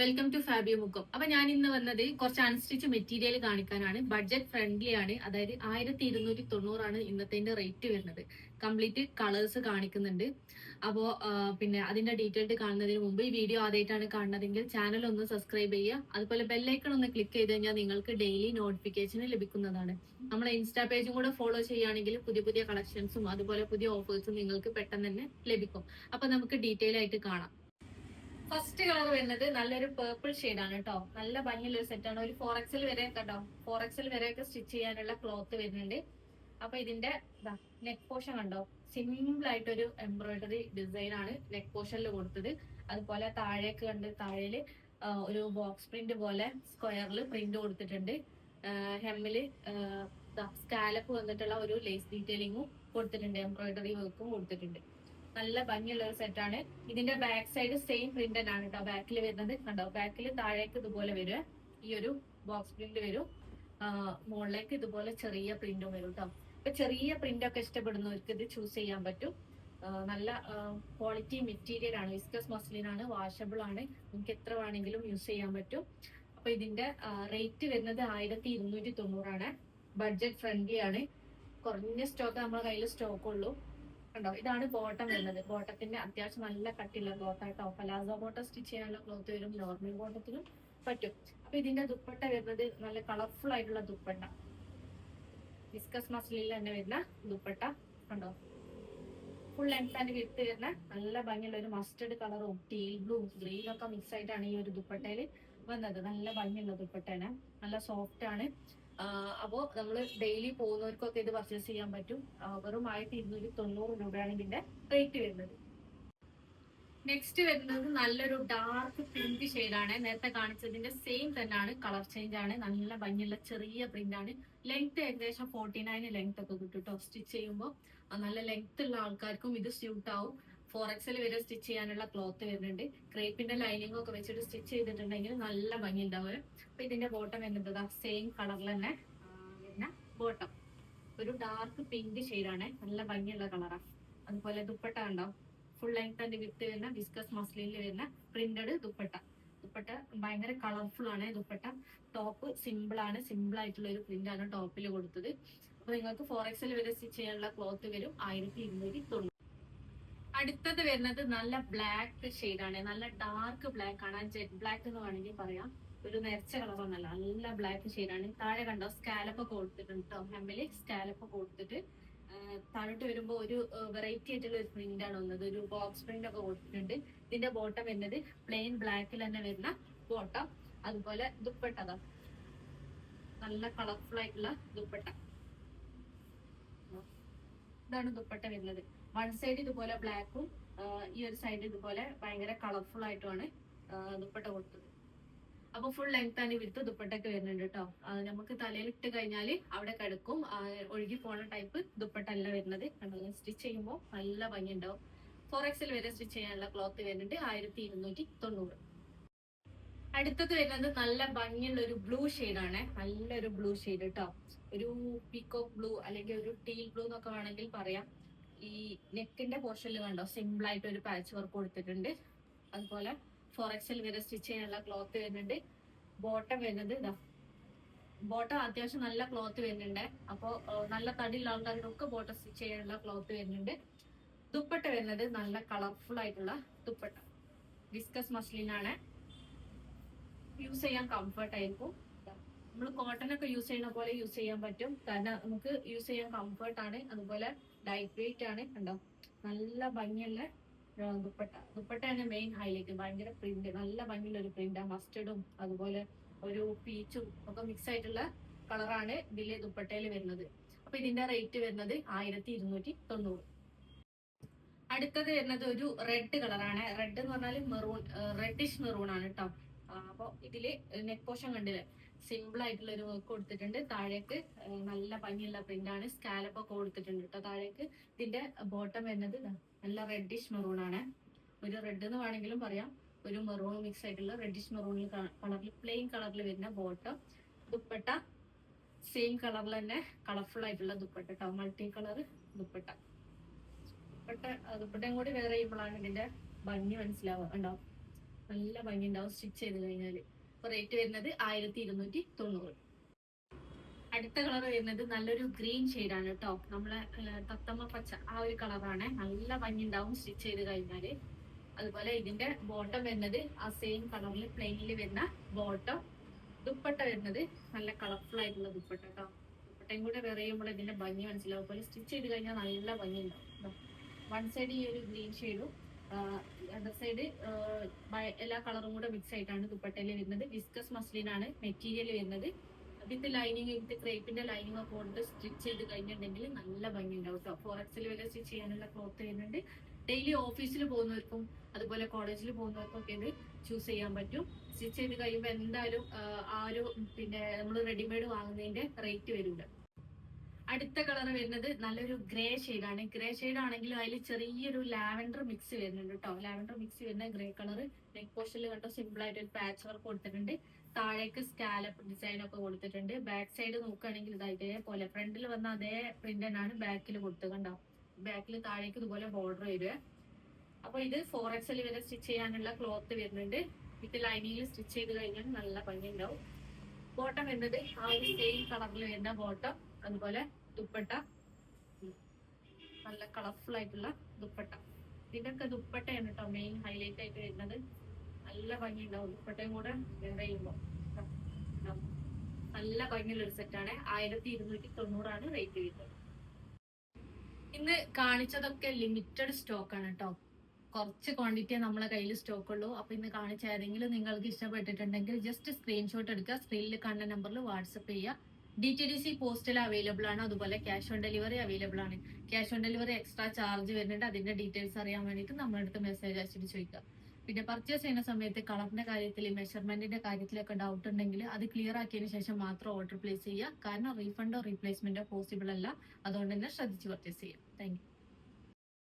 Welcome to Fabia Mukkam അപ്പൊ ഞാൻ ഇന്ന് വന്നത് കുറച്ച് അൺസ്റ്റിച്ച് മെറ്റീരിയൽ കാണിക്കാനാണ്. ബഡ്ജറ്റ് ഫ്രണ്ട്ലി ആണ്. അതായത് ആയിരത്തി ഇരുന്നൂറ്റി തൊണ്ണൂറാണ് ഇന്നത്തെ റേറ്റ് വരുന്നത്. കംപ്ലീറ്റ് കളേഴ്സ് കാണിക്കുന്നുണ്ട്. അപ്പോ പിന്നെ അതിന്റെ ഡീറ്റെയിൽഡ് കാണുന്നതിന് മുമ്പ് ഈ വീഡിയോ ആദ്യമായിട്ടാണ് കാണുന്നതെങ്കിൽ ചാനൽ ഒന്ന് സബ്സ്ക്രൈബ് ചെയ്യുക. അതുപോലെ ബെല്ലൈക്കൺ ഒന്ന് ക്ലിക്ക് ചെയ്ത് കഴിഞ്ഞാൽ നിങ്ങൾക്ക് ഡെയിലി നോട്ടിഫിക്കേഷൻ ലഭിക്കുന്നതാണ്. നമ്മളെ ഇൻസ്റ്റാ പേജും കൂടെ ഫോളോ ചെയ്യുകയാണെങ്കിൽ പുതിയ പുതിയ കളക്ഷൻസും അതുപോലെ പുതിയ ഓഫേഴ്സും നിങ്ങൾക്ക് പെട്ടെന്ന് തന്നെ ലഭിക്കും. അപ്പൊ നമുക്ക് ഡീറ്റെയിൽ ആയിട്ട് കാണാം. ഫസ്റ്റ് കളർ വരുന്നത് നല്ലൊരു പേർപ്പിൾ ആണ് കേട്ടോ നല്ല ഭംഗിയുള്ള ആണ്. ഒരു ഫോർ എക്സൽ വരെ കേട്ടോ ഫോർ എക്സൽ ഒക്കെ സ്റ്റിച്ച് ചെയ്യാനുള്ള ക്ലോത്ത് വരുന്നുണ്ട്. അപ്പൊ ഇതിന്റെ നെക്ക് പോർഷൻ കണ്ടോ? സിമ്പിൾ ആയിട്ടൊരു എംബ്രോയിഡറി ഡിസൈൻ ആണ് നെക്ക് പോർഷനിൽ കൊടുത്തത്. അതുപോലെ താഴേക്ക് കണ്ട് താഴേൽ ഒരു ബോക്സ് പ്രിന്റ് പോലെ സ്ക്വയറിൽ പ്രിന്റ് കൊടുത്തിട്ടുണ്ട്. ഹെമ്മിൽ സ്കാലപ്പ് വന്നിട്ടുള്ള ഒരു ലേസ് ഡീറ്റെയിലിങ്ങും കൊടുത്തിട്ടുണ്ട്. എംബ്രോയിഡറി വർക്കും കൊടുത്തിട്ടുണ്ട്. നല്ല ഭംഗിയുള്ള ഒരു സെറ്റ് ആണ്. ഇതിന്റെ ബാക്ക് സൈഡ് സെയിം പ്രിന്റ് തന്നെയാണ് കേട്ടോ ബാക്കിൽ വരുന്നത്. കണ്ടോ? ബാക്കിൽ താഴേക്ക് ഇതുപോലെ വരും. ഈ ഒരു ബോക്സ് പ്രിന്റ് വരും. മുകളിലേക്ക് ഇതുപോലെ ചെറിയ പ്രിന്റും വരും കേട്ടോ ഇപ്പൊ ചെറിയ പ്രിന്റ് ഒക്കെ ഇഷ്ടപ്പെടുന്നവർക്ക് ഇത് ചൂസ് ചെയ്യാൻ പറ്റും. നല്ല ക്വാളിറ്റി മെറ്റീരിയൽ ആണ്. വിസ്കസ് മസ്ലിൻ ആണ് വാഷബിൾ ആണ്. നിങ്ങൾക്ക് എത്ര വേണമെങ്കിലും യൂസ് ചെയ്യാൻ പറ്റും. അപ്പൊ ഇതിന്റെ റേറ്റ് വരുന്നത് ആയിരത്തി ഇരുന്നൂറ്റി തൊണ്ണൂറാണ് ബഡ്ജറ്റ് ഫ്രണ്ട്ലി ആണ്. കുറഞ്ഞ സ്റ്റോക്ക് നമ്മുടെ കയ്യിൽ സ്റ്റോക്ക് ഉള്ളൂ. കണ്ടോ ഇതാണ് ബോട്ടം വരുന്നത്. ബോട്ടത്തിന്റെ അത്യാവശ്യം നല്ല കട്ടിയുള്ള ക്ലോത്ത് ആട്ടോ പലാസോ ബോട്ടം സ്റ്റിച്ച് ചെയ്യാനുള്ള ക്ലോത്ത് വരും. നോർമൽ ബോട്ടത്തിനും പറ്റും. അപ്പൊ ഇതിന്റെ ദുപ്പട്ട വരുന്നത് നല്ല കളർഫുൾ ആയിട്ടുള്ള ദുപ്പട്ട. ഡിസ്കസ് മസിലിൽ തന്നെ വരുന്ന ദുപ്പട്ട കണ്ടോ? ഫുൾ ലെങ്ത് ആൻഡ് വിത്ത് വരുന്ന നല്ല ഭംഗിയുള്ള ഒരു മസ്റ്റർഡ് കളറും ടീൽ ബ്ലൂ ഗ്രീൻ ഒക്കെ മിക്സ് ആയിട്ടാണ് ഈ ഒരു ദുപ്പട്ടയിൽ വന്നത്. നല്ല ഭംഗിയുള്ള ദുപ്പട്ടയാണ്. നല്ല സോഫ്റ്റ് ആണ്. ആഹ് അപ്പോ നമ്മൾ ഡെയിലി പോകുന്നവർക്കൊക്കെ ഇത് പർച്ചേസ് ചെയ്യാൻ പറ്റും. വെറും ആയിരത്തി ഇരുന്നൂറ്റി തൊണ്ണൂറ് രൂപയാണ് ഇതിന്റെ റേറ്റ് വരുന്നത്. നെക്സ്റ്റ് വരുന്നത് നല്ലൊരു ഡാർക്ക് പ്രിന്റ് ആണ്. നേരത്തെ കാണിച്ചതിന്റെ സെയിം തന്നെയാണ്. കളർ ചേഞ്ച് ആണ്. നല്ല ഭംഗിയുള്ള ചെറിയ പ്രിന്റ് ആണ്. ലെങ്ത് ഏകദേശം ഫോർട്ടി നയൻ ലെങ്ത് ഒക്കെ കിട്ടും കേട്ടോ സ്റ്റിച്ച് ചെയ്യുമ്പോൾ നല്ല ലെങ്ത് ഉള്ള ആൾക്കാർക്കും ഇത് സ്യൂട്ട് ആവും. ഫോർ എക്സൽ വരെ സ്റ്റിച്ച് ചെയ്യാനുള്ള ക്ലോത്ത് വരുന്നുണ്ട്. ക്രേപ്പിന്റെ ലൈനിങ് ഒക്കെ വെച്ചിട്ട് സ്റ്റിച്ച് ചെയ്തിട്ടുണ്ടെങ്കിൽ നല്ല ഭംഗി ഉണ്ടാവും അപ്പൊ ഇതിന്റെ ബോട്ടം വരുന്നത് സെയിം കളറിൽ തന്നെ ബോട്ടം. ഒരു ഡാർക്ക് പിങ്ക് ആണ്. നല്ല ഭംഗിയുള്ള കളറാണ് അതുപോലെ ദുപ്പട്ട ഉണ്ടോ ഫുൾ ലെങ്ത് ആൻഡ് വിത്ത് വരുന്ന വിസ്കസ് മസ്ലിനിൽ വരുന്ന പ്രിന്റഡ് ദുപ്പട്ട. ദുപ്പട്ട ഭയങ്കര കളർഫുൾ ആണ് ദുപ്പട്ട. ടോപ്പ് സിമ്പിൾ ആണ്. സിമ്പിൾ ആയിട്ടുള്ള ഒരു പ്രിന്റ് ആണ് ടോപ്പിൽ കൊടുത്തത്. അപ്പൊ നിങ്ങൾക്ക് ഫോർ എക്സൽ വരെ സ്റ്റിച്ച് ചെയ്യാനുള്ള ക്ലോത്ത് വരും ആയിരത്തി ഇരുന്നൂറ്റി അടുത്തത് വരുന്നത് നല്ല ബ്ലാക്ക് ആണ്. നല്ല ഡാർക്ക് ബ്ലാക്ക് ആണ്. ജെറ്റ് ബ്ലാക്ക് എന്ന് വേണമെങ്കിൽ പറയാം. ഒരു നിറച്ച കളറൊന്നല്ല നല്ല ബ്ലാക്ക് ആണ്. താഴെ കണ്ടോ? സ്കാലപ്പ് കൊടുത്തിട്ടുണ്ട് കേട്ടോ ഹെമ്മിൽ സ്കാലപ്പ് കൊടുത്തിട്ട് താഴോട്ട് വരുമ്പോ ഒരു വെറൈറ്റി ആയിട്ടുള്ള ഒരു പ്രിന്റ് ആണ് വന്നത്. ഒരു ബോക്സ് പ്രിന്റ് ഒക്കെ കൊടുത്തിട്ടുണ്ട്. ഇതിന്റെ ബോട്ടം വരുന്നത് പ്ലെയിൻ ബ്ലാക്കിൽ തന്നെ വരുന്ന ബോട്ടം അതുപോലെ ദുപ്പട്ട നല്ല കളർഫുൾ ആയിട്ടുള്ള ദുപ്പട്ട. ഇതാണ് ദുപ്പട്ട വരുന്നത്. വൺ സൈഡ് ഇതുപോലെ ബ്ലാക്കും ഈ ഒരു സൈഡ് ഇതുപോലെ ഭയങ്കര കളർഫുൾ ആയിട്ടുമാണ് ദുപ്പട്ട കൊടുത്തത്. അപ്പൊ ഫുൾ ലെങ്ത് ആണ് ഇവിടുത്തെ ദുപ്പട്ടൊക്കെ വരുന്നുണ്ട് കേട്ടോ നമുക്ക് തലയിൽ ഇട്ട് കഴിഞ്ഞാൽ അവിടെ കിടക്കും. ഒഴുകി പോണ ടൈപ്പ് ദുപ്പട്ട അല്ല വരുന്നത് സ്റ്റിച്ച് ചെയ്യുമ്പോൾ നല്ല ഭംഗി ഉണ്ടാവും ഫോർ എക്സിൽ വരെ സ്റ്റിച്ച് ചെയ്യാനുള്ള ക്ലോത്ത് വരുന്നുണ്ട്. ആയിരത്തി ഇരുന്നൂറ്റി തൊണ്ണൂറ്. അടുത്തത് വരുന്നത് നല്ല ഭംഗിയുള്ള ഒരു ബ്ലൂ ആണ്. നല്ലൊരു ബ്ലൂ ഷെയ്ഡ് കേട്ടോ ഒരു പീക്കോക്ക് ബ്ലൂ അല്ലെങ്കിൽ ഒരു ടീൽ ബ്ലൂ എന്നൊക്കെ വേണമെങ്കിൽ പറയാം. ഈ നെക്കിന്റെ പോർഷനിൽ കണ്ടോ? സിമ്പിൾ ആയിട്ട് ഒരു പാച്ച് വർക്ക് കൊടുത്തിട്ടുണ്ട്. അതുപോലെ ഫോർ എക്സൽ വരെ സ്റ്റിച്ച് ചെയ്യാനുള്ള ക്ലോത്ത് വരുന്നുണ്ട്. ബോട്ടം വരുന്നത് ഇതാ. ബോട്ടം അത്യാവശ്യം നല്ല ക്ലോത്ത് വരുന്നുണ്ട്. അപ്പോൾ നല്ല തടിയുള്ള ആൾക്കാർക്കൊക്കെ ബോട്ടം സ്റ്റിച്ച് ചെയ്യാനുള്ള ക്ലോത്ത് വരുന്നുണ്ട്. ദുപ്പട്ട വരുന്നത് നല്ല കളർഫുൾ ആയിട്ടുള്ള ദുപ്പട്ട. ഡിസ്കസ് മസ്ലിൻ ആണ്. യൂസ് ചെയ്യാൻ കംഫർട്ട് ആയിരിക്കും. നമ്മൾ കോട്ടൺ ഒക്കെ യൂസ് ചെയ്യുന്ന പോലെ യൂസ് ചെയ്യാൻ പറ്റും. കാരണം നമുക്ക് യൂസ് ചെയ്യാൻ കംഫർട്ട് ആണ്. അതുപോലെ ലൈറ്റ് വെയിറ്റ് ആണ്. കണ്ടോ? നല്ല ഭംഗിയുള്ള ദുപ്പട്ട ദുപ്പട്ട. ദുപ്പട്ടയാണ് മെയിൻ ഹൈലൈറ്റ് ഭയങ്കര പ്രിന്റ് നല്ല ഭംഗിയുള്ള ഒരു പ്രിന്റ് മസ്റ്റർഡും അതുപോലെ ഒരു പീച്ചും ഒക്കെ മിക്സ് ആയിട്ടുള്ള കളറാണ് ഇതിലെ ദുപ്പട്ടയിൽ വരുന്നത്. അപ്പൊ ഇതിന്റെ റേറ്റ് വരുന്നത് ആയിരത്തി ഇരുന്നൂറ്റി തൊണ്ണൂറ് അടുത്തത് വരുന്നത് ഒരു റെഡ് കളറാണ് റെഡ് എന്ന് പറഞ്ഞാൽ മെറൂൺ റെഡിഷ് മെറൂൺ ആണ് കേട്ടോ അപ്പൊ ഇതിൽ നെക്ക് പോഷൻ കണ്ടില്ലേ? സിമ്പിൾ ആയിട്ടുള്ള ഒരു വർക്ക് കൊടുത്തിട്ടുണ്ട്. താഴേക്ക് നല്ല ഭംഗിയുള്ള പ്രിന്റ് ആണ്. സ്കാലപ്പ് ഒക്കെ കൊടുത്തിട്ടുണ്ട് കേട്ടോ താഴേക്ക് ഇതിന്റെ ബോട്ടം വരുന്നത് നല്ല റെഡിഷ് മെറൂൺ ആണ്. ഒരു റെഡ് എന്ന് വേണമെങ്കിലും പറയാം. ഒരു മെറൂൺ മിക്സ് ആയിട്ടുള്ള റെഡിഷ് മെറൂണിൽ കളറിൽ പ്ലെയിൻ കളറിൽ വരുന്ന ബോട്ടം ദുപ്പട്ട സെയിം കളറിൽ തന്നെ കളർഫുൾ ആയിട്ടുള്ള ദുപ്പട്ട കേട്ടോ മൾട്ടി കളർ ദുപ്പട്ട ദുപ്പട്ട ദുപ്പട്ടയും കൂടി വേറെ ചെയ്യുമ്പോഴാണ് ഇതിന്റെ ഭംഗി മനസ്സിലാവുക ഉണ്ടാവും നല്ല ഭംഗി ഉണ്ടാവും. സ്റ്റിച്ച് ചെയ്ത് കഴിഞ്ഞാൽ. അപ്പൊ റേറ്റ് വരുന്നത് ആയിരത്തി ഇരുന്നൂറ്റി തൊണ്ണൂറ്. അടുത്ത കളർ വരുന്നത് നല്ലൊരു ഗ്രീൻ ആണ് കേട്ടോ നമ്മളെ തത്തമ്മ പച്ച ആ ഒരു കളറാണ് നല്ല ഭംഗി ഉണ്ടാവും സ്റ്റിച്ച് ചെയ്ത് കഴിഞ്ഞാൽ. അതുപോലെ ഇതിന്റെ ബോട്ടം വരുന്നത് ആ സെയിം കളറിൽ പ്ലെയിനിൽ വരുന്ന ബോട്ടം ദുപ്പട്ട വരുന്നത് നല്ല കളർഫുൾ ആയിട്ടുള്ള ദുപ്പട്ട കേട്ടോ ദുപ്പട്ടയും കൂടെ വേറെ ചെയ്യുമ്പോൾ ഇതിന്റെ ഭംഗി മനസ്സിലാവും. അതുപോലെ സ്റ്റിച്ച് ചെയ്ത് കഴിഞ്ഞാൽ നല്ല ഭംഗി ഉണ്ടാവും വൺ സൈഡ് ഈ ഒരു ഗ്രീൻ ഷെയ്ഡും സൈഡ് എല്ലാ കളറും കൂടെ മിക്സ് ആയിട്ടാണ് ദുപ്പട്ടയിൽ വരുന്നത്. വിസ്കസ് മസ്ലിനാണ് മെറ്റീരിയൽ വരുന്നത്. വിത്ത് ലൈനിങ് വിത്ത് ക്രേപ്പിന്റെ ലൈനിങ് ഒക്കെ കൊണ്ട് സ്റ്റിച്ച് ചെയ്ത് കഴിഞ്ഞിട്ടുണ്ടെങ്കിൽ നല്ല ഭംഗി ഉണ്ടാവും കേട്ടോ ഫോർ എക്സിൽ വരെ സ്റ്റിച്ച് ചെയ്യാനുള്ള ക്ലോത്ത് വരുന്നുണ്ട്. ഡെയിലി ഓഫീസിൽ പോകുന്നവർക്കും അതുപോലെ കോളേജിൽ പോകുന്നവർക്കും ഒക്കെ ഇത് ചൂസ് ചെയ്യാൻ പറ്റും. സ്റ്റിച്ച് ചെയ്ത് കഴിയുമ്പോൾ എന്തായാലും ആ ഒരു പിന്നെ നമ്മൾ റെഡിമെയ്ഡ് വാങ്ങുന്നതിന്റെ റേറ്റ് വരില്ല അടുത്ത കളർ വരുന്നത് നല്ലൊരു ഗ്രേ ആണ് ഗ്രേ ഷെയ്ഡ് ആണെങ്കിലും അതിൽ ചെറിയൊരു ലാവൻഡർ മിക്സ് വരുന്നുണ്ട് കേട്ടോ ലാവൻഡർ മിക്സ് വരുന്ന ഗ്രേ കളർ. നെക്ക് പോസ്റ്റിൽ കണ്ടോ? സിമ്പിൾ ആയിട്ട് ഒരു പാച്ച് വർക്ക് കൊടുത്തിട്ടുണ്ട്. താഴേക്ക് സ്കാലപ്പ് ഡിസൈൻ ഒക്കെ കൊടുത്തിട്ടുണ്ട്. ബാക്ക് സൈഡ് നോക്കുകയാണെങ്കിൽ ഇതാ ഇതേപോലെ. ഫ്രണ്ടിൽ വന്ന അതേ പ്രിന്റ് തന്നെയാണ് ബാക്കിൽ കൊടുത്തത് കണ്ടോ? ബാക്കിൽ താഴേക്ക് ഇതുപോലെ ബോർഡർ വരിക. അപ്പൊ ഇത് ഫോർ എക്സൽ വരെ സ്റ്റിച്ച് ചെയ്യാനുള്ള ക്ലോത്ത് വരുന്നുണ്ട്. വിത്ത് ലൈനിങ്ങിൽ സ്റ്റിച്ച് ചെയ്ത് കഴിഞ്ഞാൽ നല്ല ഭംഗി ഉണ്ടാവും ബോട്ടം വരുന്നത് ആ ഒരു സെയിം കളറിൽ വരുന്ന ബോട്ടം അതുപോലെ ദുപ്പട്ട. നല്ല കളർഫുൾ ആയിട്ടുള്ള ദുപ്പട്ട. ഇതിന്റെയൊക്കെ ദുപ്പട്ടയാണ് കേട്ടോ മെയിൻ ഹൈലൈറ്റ് ആയിട്ട് വരുന്നത്. നല്ല ഭംഗി ഉണ്ടാവും ദുപ്പട്ടയും കൂടെ വെയർ ചെയ്യുമ്പോൾ നല്ല ഭംഗിയുള്ള ഒരു സെറ്റാണ് ആയിരത്തി ഇരുന്നൂറ്റി തൊണ്ണൂറാണ് റേറ്റ് വരുന്നത്. ഇന്ന് കാണിച്ചതൊക്കെ ലിമിറ്റഡ് സ്റ്റോക്ക് ആണ് കേട്ടോ കുറച്ച് ക്വാണ്ടിറ്റിയെ നമ്മളെ കയ്യിൽ സ്റ്റോക്ക് ഉള്ളൂ. അപ്പൊ ഇന്ന് കാണിച്ച ഏതെങ്കിലും നിങ്ങൾക്ക് ഇഷ്ടപ്പെട്ടിട്ടുണ്ടെങ്കിൽ ജസ്റ്റ് സ്ക്രീൻഷോട്ട് എടുക്കുക. സ്ക്രീനിൽ കാണുന്ന നമ്പറിൽ വാട്സപ്പ് ചെയ്യുക. ഡി ടി ഡി സി പോസ്റ്റിൽ അവൈലബിൾ ആണ്. അതുപോലെ ക്യാഷ് ഓൺ ഡെലിവറി അവൈലബിൾ ആണ്. Cash on delivery extra charge വരുന്നുണ്ട്. അതിന്റെ ഡീറ്റെയിൽസ് അറിയാൻ വേണ്ടിയിട്ട് നമ്മുടെ അടുത്ത് മെസ്സേജ് അയച്ചിട്ട് ചോദിക്കുക പിന്നെ പർച്ചേസ് ചെയ്യുന്ന സമയത്ത് കളറിന്റെ കാര്യത്തിൽ മെഷർമെന്റിന്റെ കാര്യത്തിലൊക്കെ ഡൗട്ട് ഉണ്ടെങ്കിൽ അത് ക്ലിയർ ആക്കിയതിനു ശേഷം മാത്രം ഓർഡർ പ്ലേസ് ചെയ്യുക. കാരണം റീഫണ്ടോ റീപ്ലേസ്മെന്റോ പോസിബിൾ അല്ല. അതുകൊണ്ട് തന്നെ ശ്രദ്ധിച്ച് പർച്ചേസ് ചെയ്യാം താങ്ക്